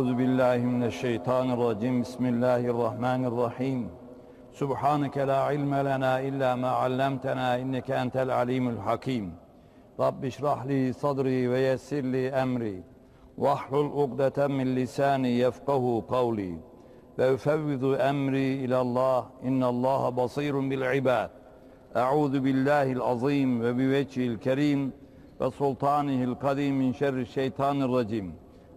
Euzu billahi mineşşeytanirracim. Bismillahirrahmanirrahim. Subhaneke la ilme lena illa ma allamtena inneke entel alimul hakim. Rabbi şrahli sadri ve yessirli emri. Vahlul ugdeten min lisani yefkahu kavli. Ve ufevvidu emri ilallah. İnnallaha basirun bil ibad. Euzu billahil azim ve bivecihil kerim ve sultanihil kadim min şerri şeytanirracim. racim.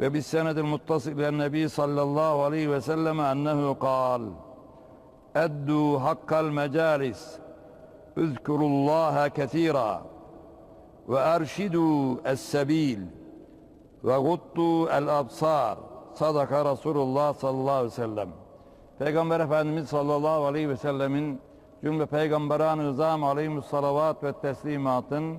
ve bis senedil muttasıl ile nebi sallallahu aleyhi ve selleme ennehu kal. Eddu hakkal mecalis üzkurullaha kethira ve erşidu es-sebil ve guttu el-absar. Sadaka Resulullah sallallahu Peygamber Efendimiz sallallahu aleyhi ve sellemin cümle peygamberan-ı aleyhimus salavat ve teslimatın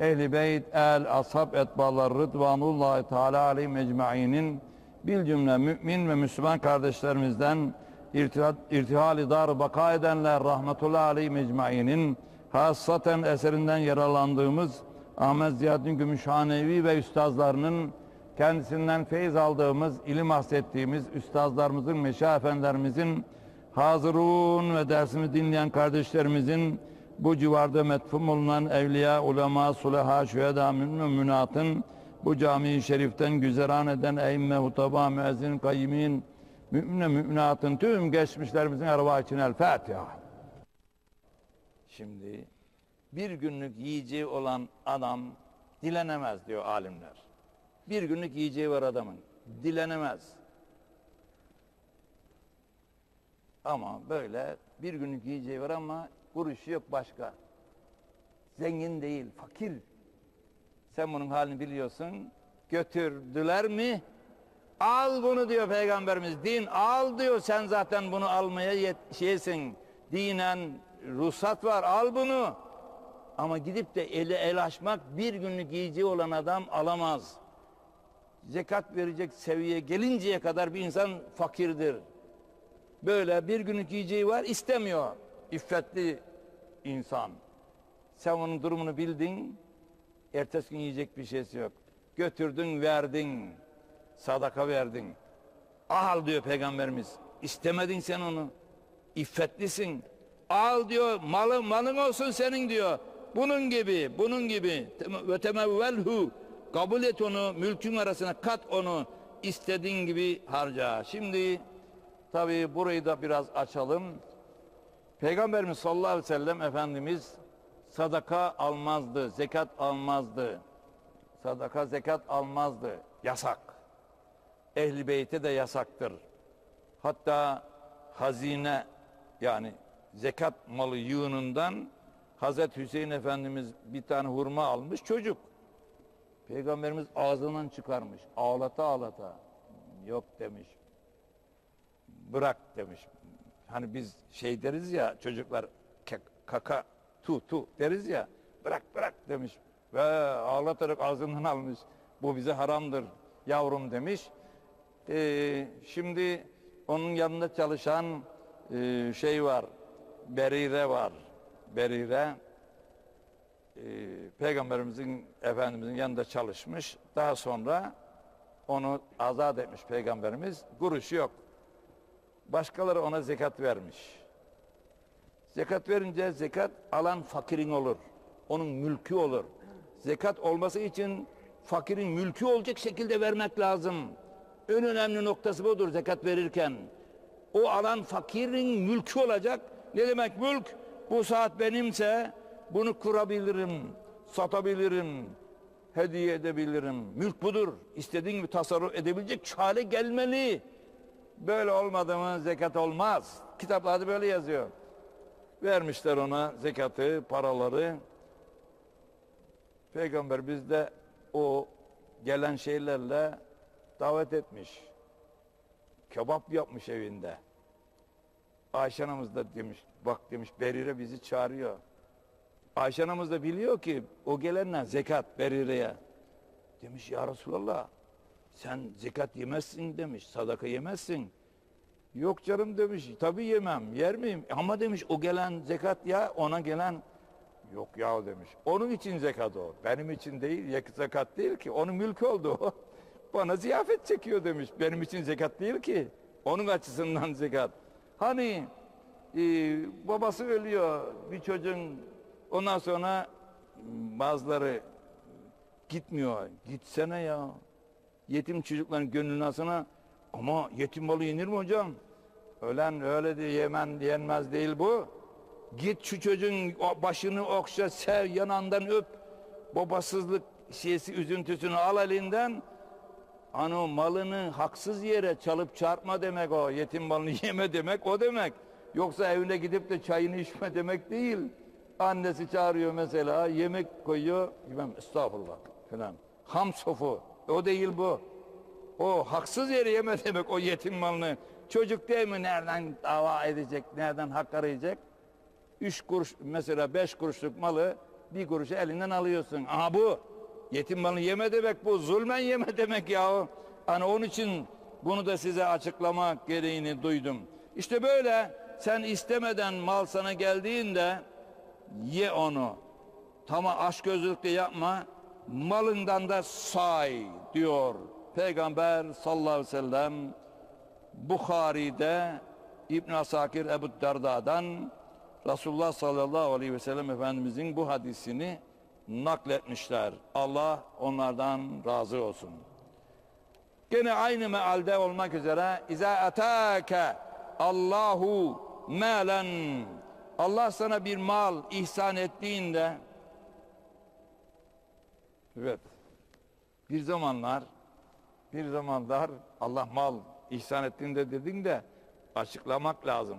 Ehl-i Beyt, El, Ashab, Etbalar, Rıdvanullahi Teala aleyhi mecmainin bil cümle mümin ve Müslüman kardeşlerimizden irtihal-i dar baka edenler rahmetullahi aleyhi mecmainin hassaten eserinden yaralandığımız Ahmet Ziyaddin Gümüşhanevi ve üstazlarının kendisinden feyiz aldığımız, ilim bahsettiğimiz üstazlarımızın, meşah efendilerimizin, hazırun ve dersimi dinleyen kardeşlerimizin, bu civarda metfum olunan evliya, ulema, sulaha, şüheda, müminatın, bu cami-i şeriften güzeran eden eymme, hutaba, müezzin, kayyimin, mümine müminatın tüm geçmişlerimizin arva için el Fatiha. Şimdi bir günlük yiyeceği olan adam dilenemez diyor alimler. Bir günlük yiyeceği var adamın. Dilenemez. Ama böyle bir günlük yiyeceği var ama kuruşu yok başka. Zengin değil, fakir. Sen bunun halini biliyorsun. Götürdüler mi? Al bunu diyor Peygamberimiz. Din al diyor. Sen zaten bunu almaya yet şeysin. Dinen ruhsat var. Al bunu. Ama gidip de eli el açmak bir günlük yiyeceği olan adam alamaz. Zekat verecek seviyeye gelinceye kadar bir insan fakirdir. Böyle bir günlük yiyeceği var istemiyor. İffetli insan. Sen onun durumunu bildin. Ertesi gün yiyecek bir şeysi yok. Götürdün verdin. Sadaka verdin. Al diyor peygamberimiz. İstemedin sen onu. İffetlisin. Al diyor malı malın olsun senin diyor. Bunun gibi, bunun gibi. Ve. Kabul et onu, mülkün arasına kat onu. istediğin gibi harca. Şimdi tabii burayı da biraz açalım. Peygamberimiz sallallahu aleyhi ve sellem Efendimiz sadaka almazdı, zekat almazdı. Sadaka, zekat almazdı. Yasak. Ehli beyte de yasaktır. Hatta hazine yani zekat malı yığınından Hazreti Hüseyin Efendimiz bir tane hurma almış çocuk. Peygamberimiz ağzından çıkarmış. Ağlata ağlata. Yok demiş. Bırak demiş. Hani biz şey deriz ya çocuklar kaka tu tu deriz ya. Bırak bırak demiş. Ve ağlatarak ağzından almış. Bu bize haramdır yavrum demiş. Ee, şimdi onun yanında çalışan e, şey var. Berire var. Berire e, peygamberimizin efendimizin yanında çalışmış. Daha sonra onu azat etmiş peygamberimiz. Kuruşu yok. Başkaları ona zekat vermiş. Zekat verince zekat alan fakirin olur. Onun mülkü olur. Zekat olması için fakirin mülkü olacak şekilde vermek lazım. En önemli noktası budur zekat verirken. O alan fakirin mülkü olacak. Ne demek mülk? Bu saat benimse bunu kurabilirim, satabilirim, hediye edebilirim. Mülk budur. İstediğin gibi tasarruf edebilecek hale gelmeli. Böyle olmadı mı zekat olmaz. Kitaplarda böyle yazıyor. Vermişler ona zekatı, paraları. Peygamber bizde o gelen şeylerle davet etmiş. Kebap yapmış evinde. Ayşe anamız da demiş, bak demiş Berire bizi çağırıyor. Ayşe anamız da biliyor ki o gelenler zekat Berire'ye. Demiş ya Resulallah sen zekat yemezsin demiş, sadaka yemezsin. Yok canım demiş, tabii yemem, yer miyim? Ama demiş o gelen zekat ya ona gelen Yok ya demiş. Onun için zekat o. Benim için değil, zekat değil ki. Onun mülkü oldu o. Bana ziyafet çekiyor demiş. Benim için zekat değil ki. Onun açısından zekat. Hani e, babası ölüyor bir çocuğun ondan sonra bazıları gitmiyor. Gitsene ya. Yetim çocukların gönlünü alsana. Ama yetim malı yenir mi hocam? Ölen öyle de yemen yenmez değil bu. Git şu çocuğun başını okşa, sev, yanından öp. Babasızlık şeysi, üzüntüsünü al elinden. Hani o malını haksız yere çalıp çarpma demek o. Yetim malını yeme demek o demek. Yoksa evine gidip de çayını içme demek değil. Annesi çağırıyor mesela, yemek koyuyor. Bilmem estağfurullah falan. Ham sofu. O değil bu. O haksız yere yeme demek o yetim malını. Çocuk değil mi nereden dava edecek, nereden hak arayacak? Üç kuruş mesela beş kuruşluk malı bir kuruşu elinden alıyorsun. Aha bu yetim malını yeme demek bu zulmen yeme demek ya. Hani onun için bunu da size açıklamak gereğini duydum. İşte böyle sen istemeden mal sana geldiğinde ye onu. Tamam aşk gözlükle yapma. Malından da say diyor Peygamber sallallahu aleyhi ve sellem Bukhari'de İbn Asakir Ebu Derda'dan Resulullah sallallahu aleyhi ve sellem Efendimizin bu hadisini nakletmişler. Allah onlardan razı olsun. Gene aynı mealde olmak üzere İza atake Allahu malen Allah sana bir mal ihsan ettiğinde evet bir zamanlar bir zamanlar Allah mal ihsan ettiğinde dedin de açıklamak lazım.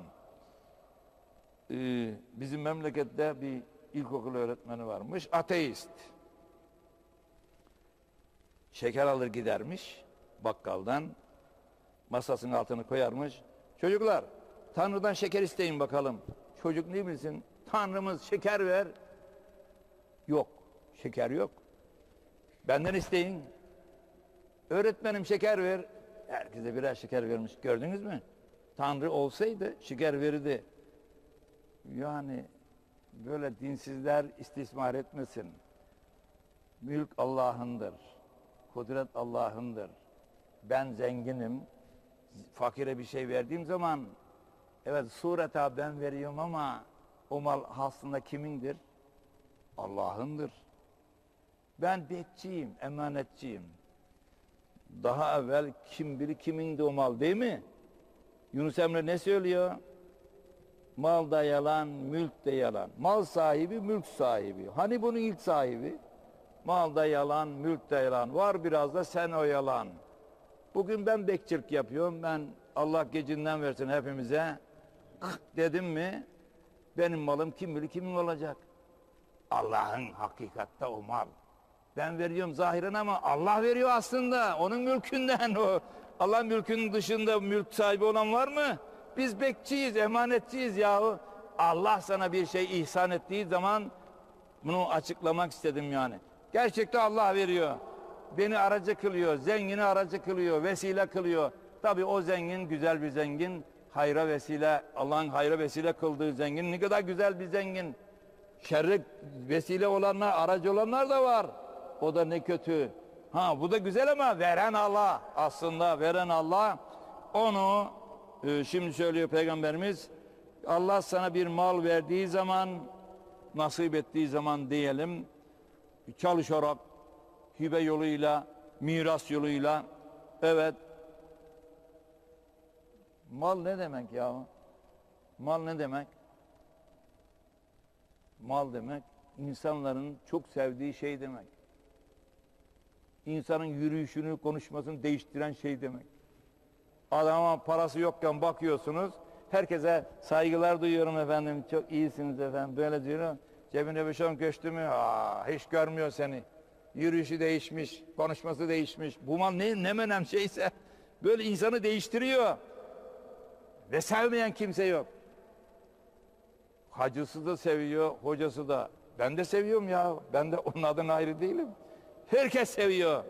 Ee, bizim memlekette bir ilkokul öğretmeni varmış, ateist. Şeker alır gidermiş bakkaldan, masasının altını koyarmış. Çocuklar, Tanrı'dan şeker isteyin bakalım. Çocuk ne bilsin, Tanrımız şeker ver. Yok, şeker yok. Benden isteyin. Öğretmenim şeker ver. Herkese birer şeker vermiş. Gördünüz mü? Tanrı olsaydı şeker verirdi. Yani böyle dinsizler istismar etmesin. Mülk Allah'ındır. Kudret Allah'ındır. Ben zenginim. Fakire bir şey verdiğim zaman evet sureta ben veriyorum ama o mal aslında kimindir? Allah'ındır. Ben bekçiyim, emanetçiyim. Daha evvel kim biri kimindi o mal değil mi? Yunus Emre ne söylüyor? Mal da yalan, mülk de yalan. Mal sahibi, mülk sahibi. Hani bunun ilk sahibi? Mal da yalan, mülk de yalan. Var biraz da sen o yalan. Bugün ben bekçilik yapıyorum. Ben Allah gecinden versin hepimize. Kık dedim mi benim malım kim bilir kimin olacak? Allah'ın hakikatte o mal. Ben veriyorum zahiren ama Allah veriyor aslında. Onun mülkünden o. Allah mülkünün dışında mülk sahibi olan var mı? Biz bekçiyiz, emanetçiyiz yahu. Allah sana bir şey ihsan ettiği zaman bunu açıklamak istedim yani. Gerçekten Allah veriyor. Beni aracı kılıyor, zengini aracı kılıyor, vesile kılıyor. Tabi o zengin güzel bir zengin, hayra vesile, Allah'ın hayra vesile kıldığı zengin ne kadar güzel bir zengin. Şerre vesile olanlar, aracı olanlar da var. O da ne kötü. Ha bu da güzel ama veren Allah. Aslında veren Allah. Onu e, şimdi söylüyor Peygamberimiz. Allah sana bir mal verdiği zaman, nasip ettiği zaman diyelim, çalışarak, hibe yoluyla, miras yoluyla, evet. Mal ne demek ya? Mal ne demek? Mal demek, insanların çok sevdiği şey demek insanın yürüyüşünü, konuşmasını değiştiren şey demek. Adama parası yokken bakıyorsunuz, herkese saygılar duyuyorum efendim, çok iyisiniz efendim, böyle diyorum. Cebine bir şey köştü mü? Aa, hiç görmüyor seni. Yürüyüşü değişmiş, konuşması değişmiş. Bu mal ne, ne menem şeyse böyle insanı değiştiriyor. Ve sevmeyen kimse yok. Hacısı da seviyor, hocası da. Ben de seviyorum ya. Ben de onun adına ayrı değilim. Herkes seviyor.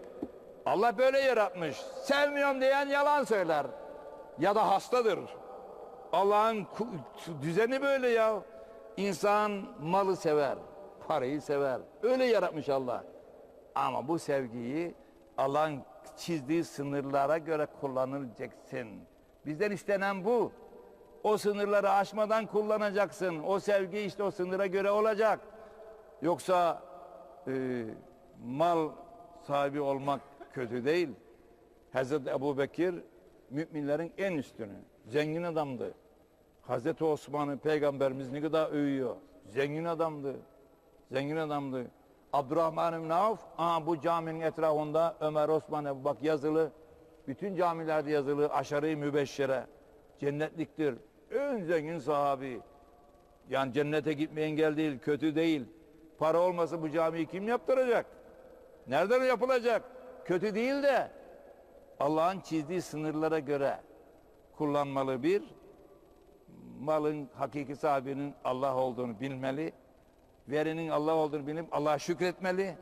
Allah böyle yaratmış. Sevmiyorum diyen yalan söyler. Ya da hastadır. Allah'ın düzeni böyle ya. İnsan malı sever, parayı sever. Öyle yaratmış Allah. Ama bu sevgiyi Allah'ın çizdiği sınırlara göre kullanacaksın. Bizden istenen bu. O sınırları aşmadan kullanacaksın. O sevgi işte o sınıra göre olacak. Yoksa e, mal sahibi olmak kötü değil. Hazreti Ebu Bekir müminlerin en üstünü. Zengin adamdı. Hazreti Osman'ı peygamberimiz ne kadar övüyor. Zengin adamdı. Zengin adamdı. Abdurrahman ibn Avf, aa, bu caminin etrafında Ömer Osman Ebu Bak yazılı. Bütün camilerde yazılı aşarı mübeşşere. Cennetliktir. En zengin sahabi. Yani cennete gitme engel değil, kötü değil. Para olmasa bu camiyi kim yaptıracak? Nereden yapılacak? Kötü değil de Allah'ın çizdiği sınırlara göre kullanmalı bir. Malın hakiki sahibinin Allah olduğunu bilmeli. Verenin Allah olduğunu bilip Allah'a şükretmeli.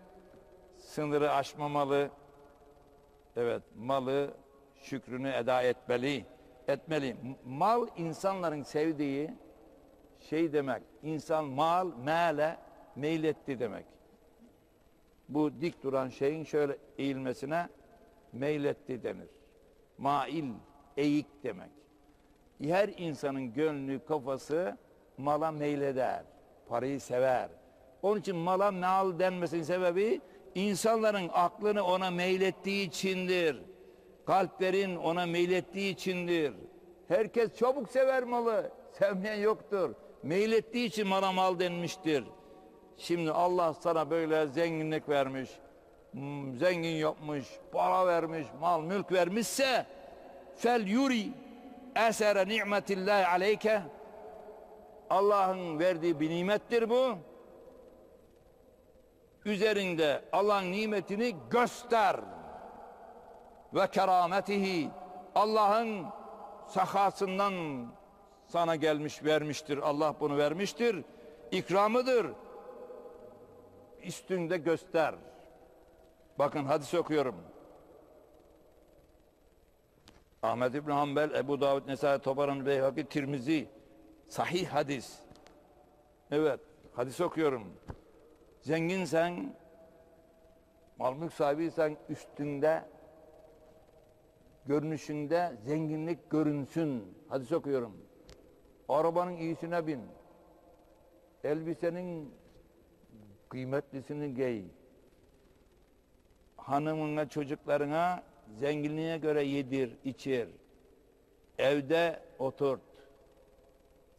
Sınırı aşmamalı. Evet, malı şükrünü eda etmeli. Etmeli. Mal insanların sevdiği şey demek. İnsan mal, mele meyletti demek. Bu dik duran şeyin şöyle eğilmesine meyletti denir. Mail, eğik demek. Her insanın gönlü, kafası mala meyleder. Parayı sever. Onun için mala mal denmesinin sebebi insanların aklını ona meylettiği içindir. Kalplerin ona meylettiği içindir. Herkes çabuk sever malı. Sevmeyen yoktur. Meylettiği için mala mal denmiştir. Şimdi Allah sana böyle zenginlik vermiş, hmm, zengin yapmış, para vermiş, mal mülk vermişse fel yuri esere ni'metillahi aleyke Allah'ın verdiği bir nimettir bu. Üzerinde Allah'ın nimetini göster. Ve kerametihi Allah'ın sakasından sana gelmiş vermiştir. Allah bunu vermiştir. İkramıdır üstünde göster. Bakın hadis okuyorum. Ahmet İbn Hanbel, Ebu Davud, Nesai, Tobaran, Beyhaki, Tirmizi. Sahih hadis. Evet, hadis okuyorum. Zenginsen, mal mülk sahibiysen üstünde, görünüşünde zenginlik görünsün. Hadis okuyorum. Arabanın iyisine bin. Elbisenin kıymetlisini giy. Hanımına, çocuklarına zenginliğe göre yedir, içir. Evde oturt.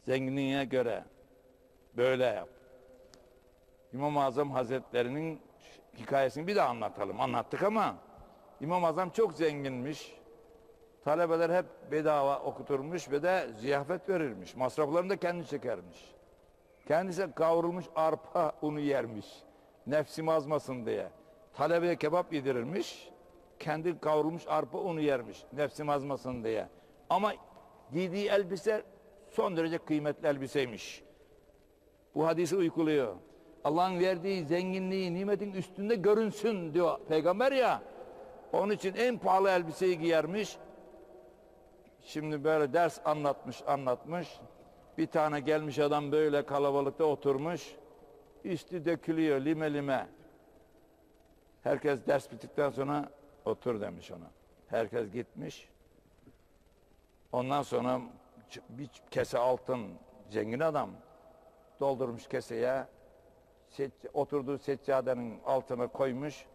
Zenginliğe göre. Böyle yap. İmam-ı Azam Hazretleri'nin hikayesini bir daha anlatalım. Anlattık ama İmam-ı Azam çok zenginmiş. Talebeler hep bedava okuturmuş ve de ziyafet verirmiş. Masraflarını da kendi çekermiş. Kendisi kavrulmuş arpa unu yermiş. Nefsim azmasın diye. Talebeye kebap yedirirmiş. Kendi kavrulmuş arpa unu yermiş. Nefsim azmasın diye. Ama giydiği elbise son derece kıymetli elbiseymiş. Bu hadisi uykuluyor. Allah'ın verdiği zenginliği, nimetin üstünde görünsün diyor peygamber ya. Onun için en pahalı elbiseyi giyermiş. Şimdi böyle ders anlatmış, anlatmış. Bir tane gelmiş adam böyle kalabalıkta oturmuş. Üstü dökülüyor lime lime. Herkes ders bittikten sonra otur demiş ona. Herkes gitmiş. Ondan sonra bir kese altın zengin adam doldurmuş keseye oturduğu seccadenin altına koymuş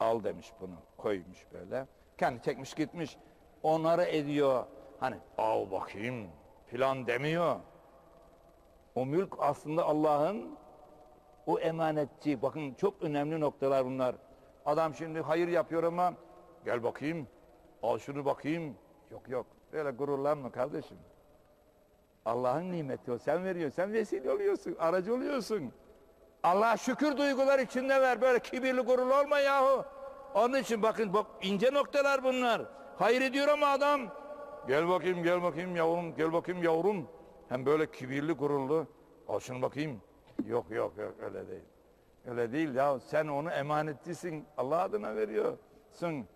al demiş bunu koymuş böyle kendi çekmiş gitmiş onları ediyor hani al bakayım filan demiyor o mülk aslında Allah'ın o emanetçi bakın çok önemli noktalar bunlar adam şimdi hayır yapıyor ama gel bakayım al şunu bakayım yok yok öyle gururlanma kardeşim Allah'ın nimeti o. Sen veriyorsun. Sen vesile oluyorsun. Aracı oluyorsun. Allah'a şükür duygular içinde ver. Böyle kibirli gururlu olma yahu. Onun için bakın bak ince noktalar bunlar. Hayır ediyor ama adam. Gel bakayım gel bakayım yavrum gel bakayım yavrum. Hem böyle kibirli gururlu. Al şunu bakayım. Yok yok yok öyle değil. Öyle değil ya sen onu emanetlisin. Allah adına veriyorsun.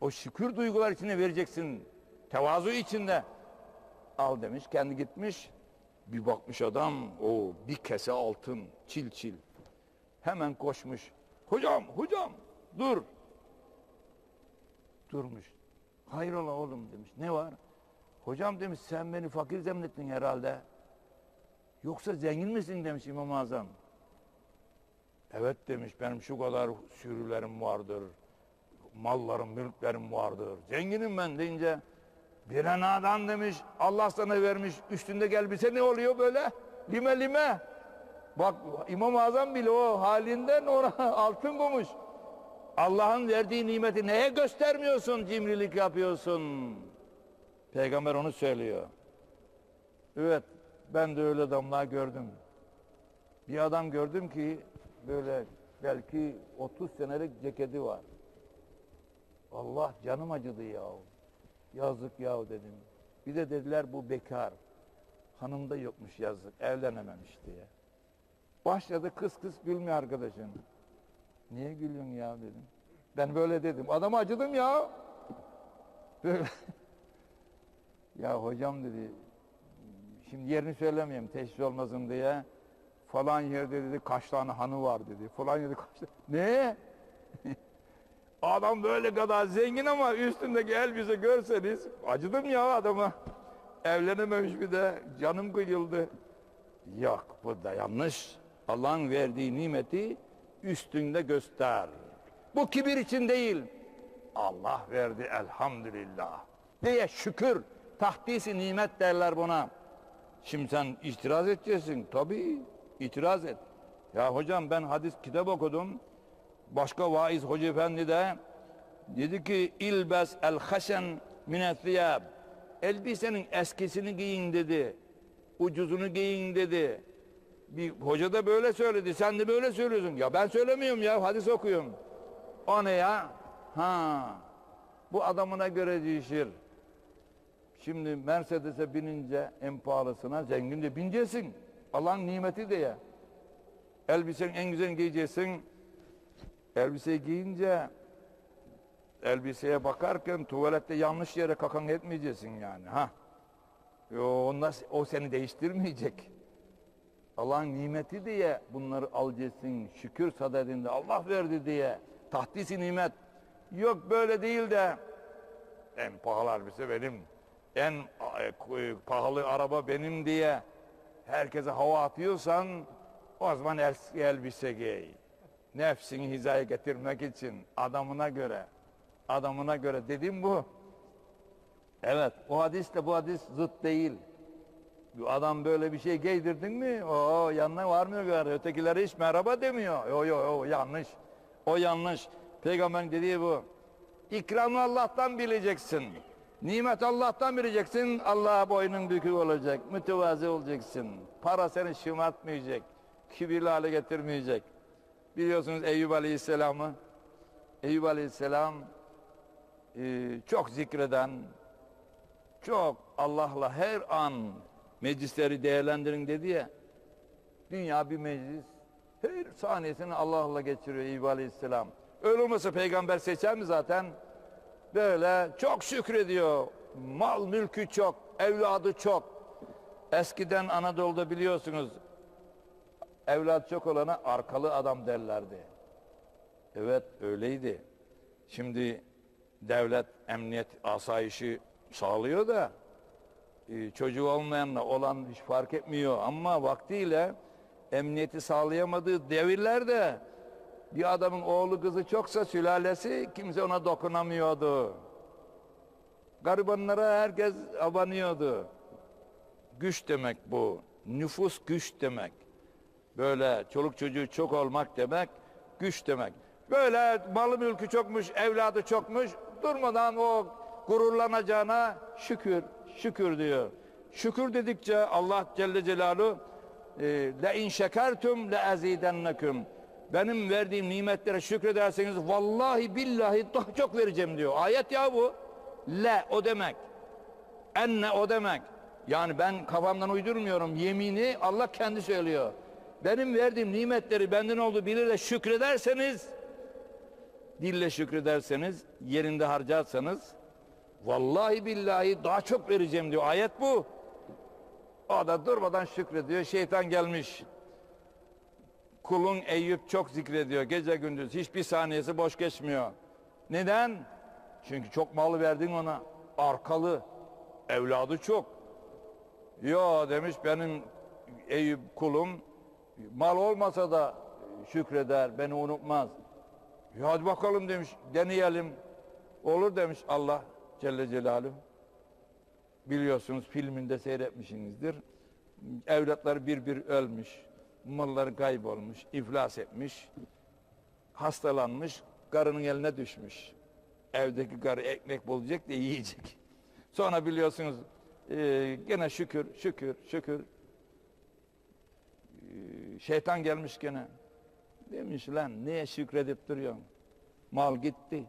O şükür duygular içinde vereceksin. Tevazu içinde. Al demiş kendi gitmiş. Bir bakmış adam o bir kese altın çil çil. Hemen koşmuş. Hocam hocam dur. Durmuş. Hayrola oğlum demiş. Ne var? Hocam demiş sen beni fakir zannettin herhalde. Yoksa zengin misin demiş İmam-ı Azam. Evet demiş benim şu kadar sürülerim vardır. Mallarım, mülklerim vardır. Zenginim ben deyince bir anadan demiş Allah sana vermiş üstünde gel bize ne oluyor böyle? Lime lime. Bak İmam-ı Azam bile o halinden ona altın koymuş. Allah'ın verdiği nimeti neye göstermiyorsun, cimrilik yapıyorsun? Peygamber onu söylüyor. Evet, ben de öyle adamlar gördüm. Bir adam gördüm ki böyle belki 30 senelik ceketi var. Allah canım acıdı ya. Yazık ya dedim. Bir de dediler bu bekar. Hanım da yokmuş yazık. Evlenememiş diye. Başladı kıs kıs gülmüyor arkadaşım. Niye gülüyorsun ya dedim. Ben böyle dedim. Adama acıdım ya. Böyle. ya hocam dedi. Şimdi yerini söylemeyeyim teşhis olmasın diye. Falan yerde dedi kaç tane hanı var dedi. Falan yerde kaç tane. Ne? Adam böyle kadar zengin ama üstündeki elbise görseniz acıdım ya adama. Evlenememiş bir de canım kıyıldı. Yok bu da yanlış. Allah'ın verdiği nimeti üstünde göster. Bu kibir için değil. Allah verdi elhamdülillah. Diye şükür. Tahdisi nimet derler buna. Şimdi sen itiraz edeceksin. Tabii itiraz et. Ya hocam ben hadis kitap okudum. Başka vaiz hoca efendi de dedi ki ilbes el hasen mine thiyab. Elbisenin eskisini giyin dedi. Ucuzunu giyin dedi. Bir hoca da böyle söyledi. Sen de böyle söylüyorsun. Ya ben söylemiyorum ya hadis okuyorum. O ne ya? Ha. Bu adamına göre değişir. Şimdi Mercedes'e binince en pahalısına zengin de bineceksin. Allah'ın nimeti diye. Elbisenin en güzelini giyeceksin. Elbiseyi giyince elbiseye bakarken tuvalette yanlış yere kakan etmeyeceksin yani. Ha. Yo, onlar, o seni değiştirmeyecek. Allah'ın nimeti diye bunları alacaksın. Şükür sadedinde Allah verdi diye. Tahdisi nimet. Yok böyle değil de en pahalı elbise benim. En e, pahalı araba benim diye herkese hava atıyorsan o zaman eski elbise giy. Nefsini hizaya getirmek için adamına göre adamına göre dediğim bu. Evet o hadisle bu hadis zıt değil. Adam böyle bir şey giydirdin mi o yanına varmıyor gari. Ötekileri hiç merhaba demiyor. Yo yo yo yanlış. O yanlış. Peygamberin dediği bu. İkramı Allah'tan bileceksin. Nimet Allah'tan bileceksin. Allah'a boynun bükük olacak. Mütevazi olacaksın. Para seni şımartmayacak. Kibirli hale getirmeyecek. Biliyorsunuz Eyüp Aleyhisselam'ı. Eyüp Aleyhisselam e, çok zikreden, çok Allah'la her an meclisleri değerlendirin dedi ya. Dünya bir meclis. Her saniyesini Allah'la geçiriyor Eyüp Aleyhisselam. Öyle olmasa peygamber seçer mi zaten? Böyle çok şükrediyor. Mal mülkü çok, evladı çok. Eskiden Anadolu'da biliyorsunuz evlat çok olana arkalı adam derlerdi. Evet öyleydi. Şimdi devlet emniyet asayişi sağlıyor da e, çocuğu olmayanla olan hiç fark etmiyor ama vaktiyle emniyeti sağlayamadığı devirlerde bir adamın oğlu kızı çoksa sülalesi kimse ona dokunamıyordu. Garibanlara herkes abanıyordu. Güç demek bu. Nüfus güç demek. Böyle çoluk çocuğu çok olmak demek, güç demek. Böyle malı mülkü çokmuş, evladı çokmuş, durmadan o gururlanacağına şükür, şükür diyor. Şükür dedikçe Allah Celle Celaluhu e, le in şekertum le azidennekum. Benim verdiğim nimetlere şükrederseniz vallahi billahi daha çok vereceğim diyor. Ayet ya bu. Le o demek. Enne o demek. Yani ben kafamdan uydurmuyorum. Yemini Allah kendi söylüyor. Benim verdiğim nimetleri benden olduğu bilirle şükrederseniz dille şükrederseniz yerinde harcarsanız vallahi billahi daha çok vereceğim diyor. Ayet bu. O da durmadan şükrediyor. Şeytan gelmiş. Kulun Eyüp çok zikrediyor. Gece gündüz hiçbir saniyesi boş geçmiyor. Neden? Çünkü çok mal verdin ona. Arkalı. Evladı çok. Yo demiş benim Eyüp kulum mal olmasa da şükreder, beni unutmaz. Ya hadi bakalım demiş, deneyelim. Olur demiş Allah Celle Celaluhu. Biliyorsunuz filminde seyretmişsinizdir. Evlatları bir bir ölmüş, malları kaybolmuş, iflas etmiş, hastalanmış, karının eline düşmüş. Evdeki karı ekmek bulacak da yiyecek. Sonra biliyorsunuz e, gene şükür, şükür, şükür. E, şeytan gelmiş gene. Demiş lan neye şükredip duruyorsun? Mal gitti,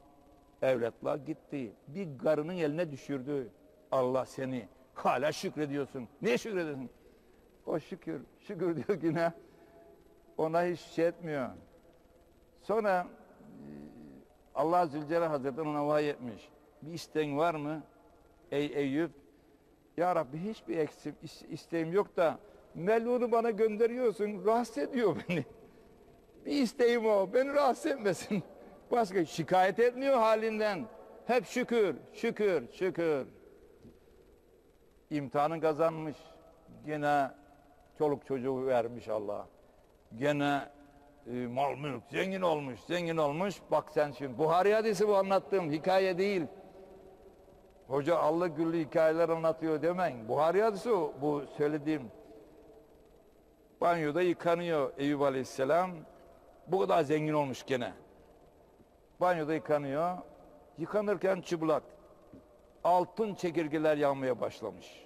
evlatlar gitti. Bir karının eline düşürdü. Allah seni hala şükrediyorsun. Niye şükrediyorsun? O şükür, şükür diyor yine. Ona hiç şey etmiyor. Sonra e, Allah Zülcelal Hazretleri ona vahiy etmiş. Bir isteğin var mı? Ey Eyüp, Ya Rabbi hiçbir eksik is- isteğim yok da melunu bana gönderiyorsun, rahatsız ediyor beni. Bir isteğim o, beni rahatsız etmesin. Başka şikayet etmiyor halinden. Hep şükür, şükür, şükür. İmtihanı kazanmış. Gene çoluk çocuğu vermiş Allah. Gene e, mal mülk zengin olmuş, zengin olmuş. Bak sen şimdi Buhari hadisi bu anlattığım hikaye değil. Hoca Allah güllü hikayeler anlatıyor demeyin. Buhari hadisi o, bu söylediğim. Banyoda yıkanıyor Eyüp Aleyhisselam. Bu kadar zengin olmuş gene. Banyoda yıkanıyor. Yıkanırken çıplak. Altın çekirgeler yanmaya başlamış.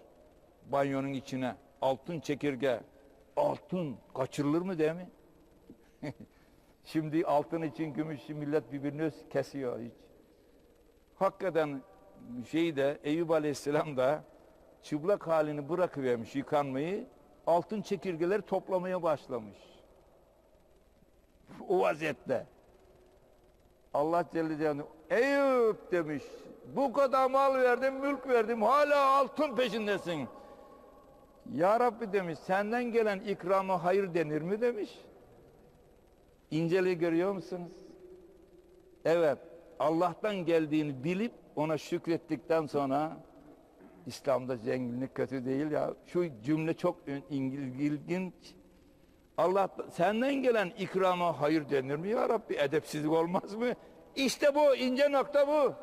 Banyonun içine. Altın çekirge. Altın kaçırılır mı değil mi? Şimdi altın için gümüş millet birbirini kesiyor hiç. Hakikaten şeyi de Eyüp Aleyhisselam da çıplak halini bırakıvermiş yıkanmayı. Altın çekirgeleri toplamaya başlamış. O vaziyette. Allah Celle Celaluhu Eyüp demiş. Bu kadar mal verdim, mülk verdim. Hala altın peşindesin. Ya Rabbi demiş. Senden gelen ikrama hayır denir mi demiş. İnceliği görüyor musunuz? Evet. Allah'tan geldiğini bilip ona şükrettikten sonra İslam'da zenginlik kötü değil ya. Şu cümle çok il- ilginç. Allah senden gelen ikrama hayır denir mi ya Rabbi? Edepsizlik olmaz mı? İşte bu ince nokta bu.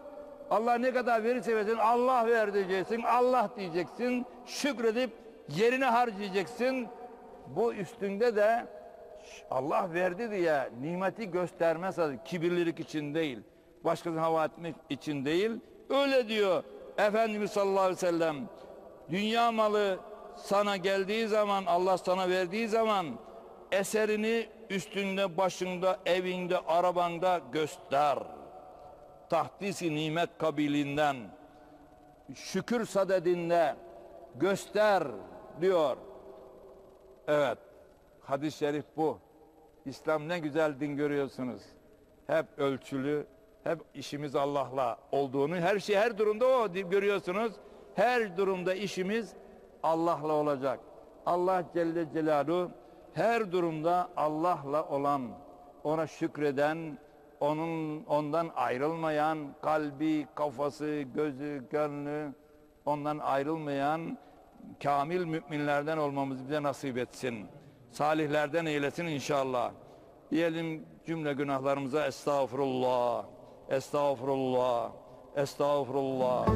Allah ne kadar verirse versin Allah ver diyeceksin. Allah diyeceksin. Şükredip yerine harcayacaksın. Bu üstünde de Allah verdi diye nimeti göstermez kibirlilik için değil. Başkasına hava etmek için değil. Öyle diyor Efendimiz sallallahu aleyhi ve sellem. Dünya malı sana geldiği zaman Allah sana verdiği zaman eserini üstünde, başında, evinde, arabanda göster. Tahdisi nimet kabiliğinden, şükür sadedinde göster diyor. Evet, hadis-i şerif bu. İslam ne güzel din görüyorsunuz. Hep ölçülü, hep işimiz Allah'la olduğunu, her şey her durumda o görüyorsunuz. Her durumda işimiz Allah'la olacak. Allah Celle Celaluhu her durumda Allah'la olan, ona şükreden, onun ondan ayrılmayan, kalbi, kafası, gözü, gönlü ondan ayrılmayan kamil müminlerden olmamızı bize nasip etsin. Salihlerden eylesin inşallah. Diyelim cümle günahlarımıza estağfurullah, estağfurullah, estağfurullah.